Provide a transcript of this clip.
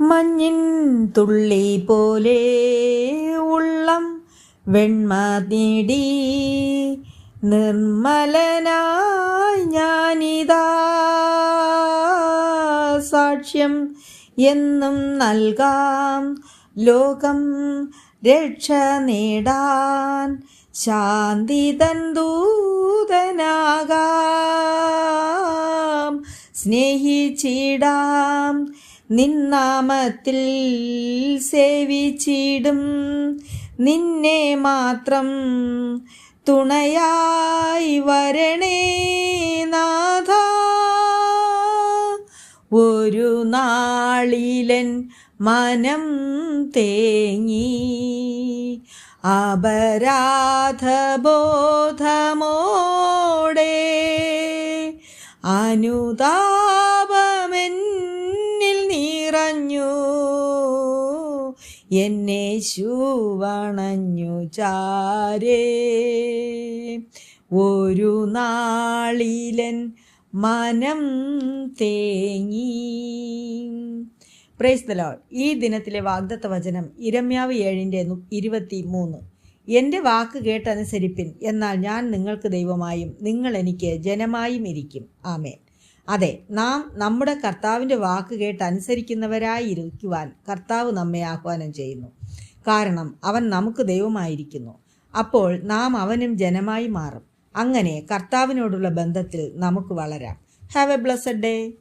മഞ്ഞിൻ തുള്ളി പോലെ ഉള്ളം വെണ്മ നേടി നിർമ്മലനായി ഞാനിതാ. സാക്ഷ്യം എന്നും നൽകാം. ലോകം രക്ഷ നേടാൻ ശാന്തി തൻ ദൂതനാകാം. സ്നേഹിച്ചിടാം നിന്നാമത്തിൽ സേവിച്ചിടും. നിന്നെ മാത്രം തുണയായി വരണേ നാഥ. ഒരു നാളിലൻ മനം തേങ്ങി അപരാധബോധമോടെ അനുതാപമെന്നിൽ എന്നെ ശുവണഞ്ഞു ചാരേ. ഒരു നാളിലൻ മനം തേങ്ങി. പ്രൈസ് ദ ലോർഡ് ഈ ദിനത്തിലെ വാഗ്ദത്ത വചനം ഇരമ്യാവ് ഏഴിന്റെ ഇരുപത്തി മൂന്ന് എന്റെ വാക്ക് കേട്ടനുസരിപ്പിൻ എന്നാൽ ഞാൻ നിങ്ങൾക്ക് ദൈവമായും നിങ്ങൾ എനിക്ക് ജനമായും ഇരിക്കും. ആമേൻ. അതെ നാം നമ്മുടെ കർത്താവിന്റെ വാക്ക് കേട്ട് അനുസരിക്കുന്നവരായി ഇരിക്കുവാൻ കർത്താവ് നമ്മെ ആഹ്വാനം ചെയ്യുന്നു. കാരണം അവൻ നമുക്ക് ദൈവമായിരിക്കുന്നു. അപ്പോൾ നാം അവനും ജനമായി മാറും. അങ്ങനെ കർത്താവിനോടുള്ള ബന്ധത്തിൽ നമുക്ക് വളരാം. Have a blessed day